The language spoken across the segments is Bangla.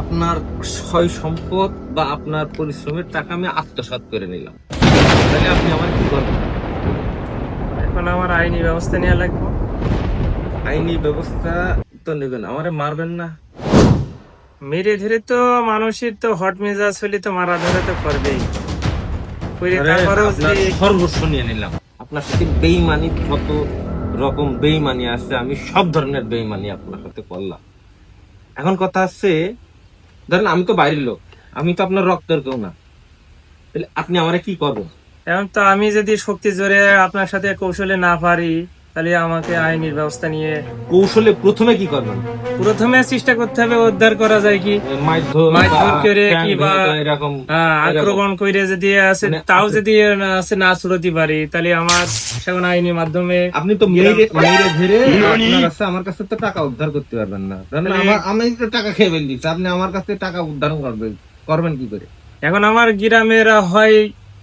আপনার সয় সম্পদ বা আপনার পরিশ্রমের টাকা আমি আত্মসাৎ করে নিলাম। তাহলে আপনি আমার কি করবেন? এখন আমার আইনি ব্যবস্থা নেওয়া লাগবে। আইনি ব্যবস্থা তো নেবেন আমারে মারবেন না। মেরে ধরে তো মানুষের তো হট মেজাজ হলে তো মারা ধরে তো করবেই। সর্বস্ব নিয়ে নিলাম। আপনার সাথে বেইমানি কত রকম বেইমানি আছে আমি সব ধরনের বেইমানি আপনার সাথে করলাম। এখন কথা আছে ধরেন আমি তো বাইরের লোক, আমি তো আপনার রক্তের কেউ না। তাহলে আপনি আমারে কি করবেন? এখন তো আমি যদি শক্তি জোরে আপনার সাথে কৌশলে না পারি তাহলে আমাকে আইনের ব্যবস্থা নিয়ে কৌশলে প্রথমে কি করবেন? প্রথমে চেষ্টা করতে হবে উদ্ধার করা যায় কি? মারধর করে কি বা এরকম আক্রমণ করে যদি আছে মানে তাও যদি আছে না সুরতি পারি তাহলে আমার আইনের মাধ্যমে আপনি তো মেরে মেরে ধরে আপনার কাছে আমার কাছে তো টাকা উদ্ধার করতে পারবেন না। আমি তো টাকা খেয়ে ফেলছি আপনি আমার কাছে টাকা উদ্ধার করবেন করবেন কি করে? এখন আমার গ্রামের হয়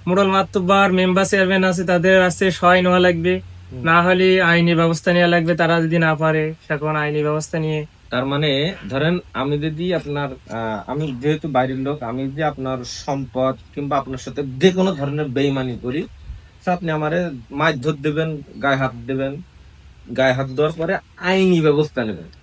মোড়ল মাত্তবার মেম্বার চেয়ারম্যান আছে তাদের আছে সহায় নেওয়া লাগবে। না হলে আইনি ব্যবস্থা নেওয়া লাগবে তারা যদি না পারে সেখানে আইনি ব্যবস্থা নিয়ে। তার মানে ধরেন আমি যদি আপনার আহ, আমি যেহেতু বাইরের লোক আমি যদি আপনার সম্পদ কিংবা আপনার সাথে যে কোনো ধরনের বেইমানি করি আপনি আমারে মাছ ধর দেবেন গায়ে হাত দেবেন। গায়ে হাত দেওয়ার পরে আইনি ব্যবস্থা নেবেন।